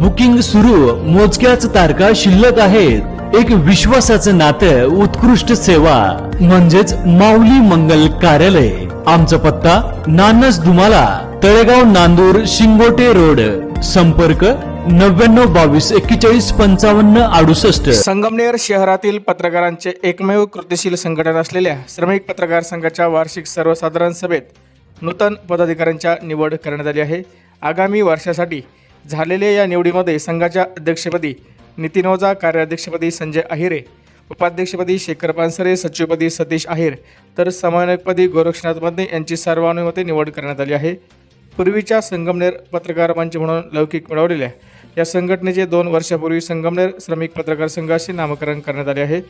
Booking सुरू. मोजक्याच तारखा शिल्लक आहेत. एक विश्वासाचं नातं उत्कृष्ट सेवा. म्हणजेच माऊली मंगल कार्यालय. आमचा पत्ता नानस दुमाला तळेगाव नांदूर शिंगोटे रोड. संपर्क नव्याण्णव बावीस एक्केचाळीस पंचावन्न अडुसष्ट. संगमनेर शहरातील पत्रकारांचे एकमेव कृतिशील संघटन असलेल्या श्रमिक पत्रकार संघाच्या वार्षिक सर्वसाधारण सभेत नूतन पदाधिकाऱ्यांच्या निवड करण्यात आली आहे. आगामी वर्षासाठी झालेल्या या निवडीमध्ये संघाच्या अध्यक्षपदी नितीन ओझा कार्याध्यक्षपदी संजय अहिरे उपाध्यक्षपदी शेखर पानसरे सचिवपदी सतीश अहिर तर समन्वयकपदी गोरक्षनाथमध्ये यांची सर्वानुमते निवड करण्यात आली आहे. पूर्वीच्या संगमनेर पत्रकार मंच म्हणून लौकिक मिळवलेल्या या संघटनेचे दोन वर्षापूर्वी संगमनेर श्रमिक पत्रकार संघाचे नामकरण करण्यात आले आहे.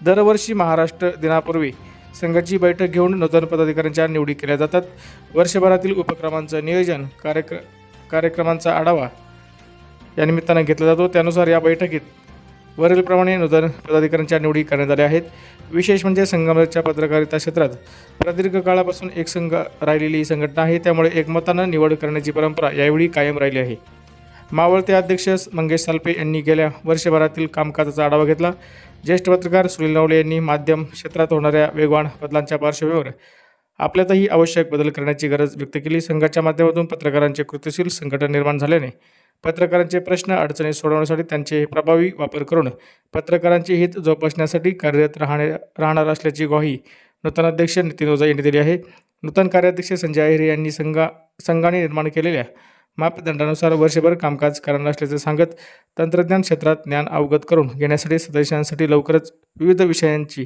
दरवर्षी महाराष्ट्र दिनापूर्वी संघाची बैठक घेऊन नूतन पदाधिकाऱ्यांच्या निवडी केल्या जातात. वर्षभरातील उपक्रमांचं नियोजन कार्यक्र कार्यक्रमांचा आढावा या निमित्तानं घेतला जातो. त्यानुसार या बैठकीत वरीलप्रमाणे नूतन पदाधिकाऱ्यांच्या निवडी करण्यात आल्या आहेत. विशेष म्हणजे संगमनेरच्या पत्रकारिता क्षेत्रात प्रदीर्घ काळापासून एक संघ राहिलेली ही संघटना आहे. त्यामुळे एकमतानं निवड करण्याची परंपरा यावेळी कायम राहिली आहे. मावळते अध्यक्ष मंगेश सालपे यांनी गेल्या वर्षभरातील कामकाजाचा आढावा घेतला. ज्येष्ठ पत्रकार सुनील नवले यांनी माध्यम क्षेत्रात होणाऱ्या वेगवान बदलांच्या पार्श्वभूमीवर आपल्यातही आवश्यक बदल करण्याची गरज व्यक्त केली. संघाच्या माध्यमातून पत्रकारांचे कृतीशील संघटन निर्माण झाल्याने पत्रकारांचे प्रश्न अडचणी सोडवण्यासाठी त्यांचे प्रभावी वापर करून पत्रकारांचे हित जोपासण्यासाठी कार्यरत राहणे राहणार असल्याची ग्वाही नूतन अध्यक्ष नितीन ओझा यांनी दिली आहे. नूतन कार्याध्यक्ष संजय अहिरे यांनी संघा संघाने निर्माण केलेल्या मापदंडानुसार वर्षभर कामकाज करणार असल्याचं सांगत तंत्रज्ञान क्षेत्रात ज्ञान अवगत करून घेण्यासाठी सदस्यांसाठी लवकरच विविध विषयांची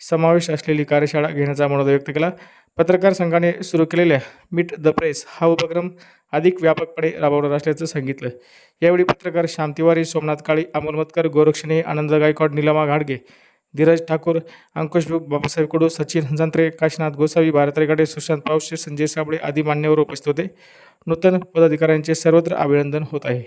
समावेश असलेली कार्यशाळा घेण्याचा मनोदय व्यक्त केला. पत्रकार संघाने सुरू केलेल्या मीट द प्रेस हा उपक्रम अधिक व्यापकपणे राबवणार असल्याचं सांगितलं. यावेळी पत्रकार श्याम तिवारी सोमनाथ काळी अमोल मतकर गोरक्षणे आनंद गायकवाड निलमा घाडगे धीरज ठाकूर अंकुश बाबासाहेब कडू सचिन हंजांत्रे काशीनाथ गोसावी भारत रेगाडे सुशांत पावशे संजय साबळे आदी मान्यवर उपस्थित होते. नूतन पदाधिकाऱ्यांचे सर्वत्र अभिनंदन होत आहे.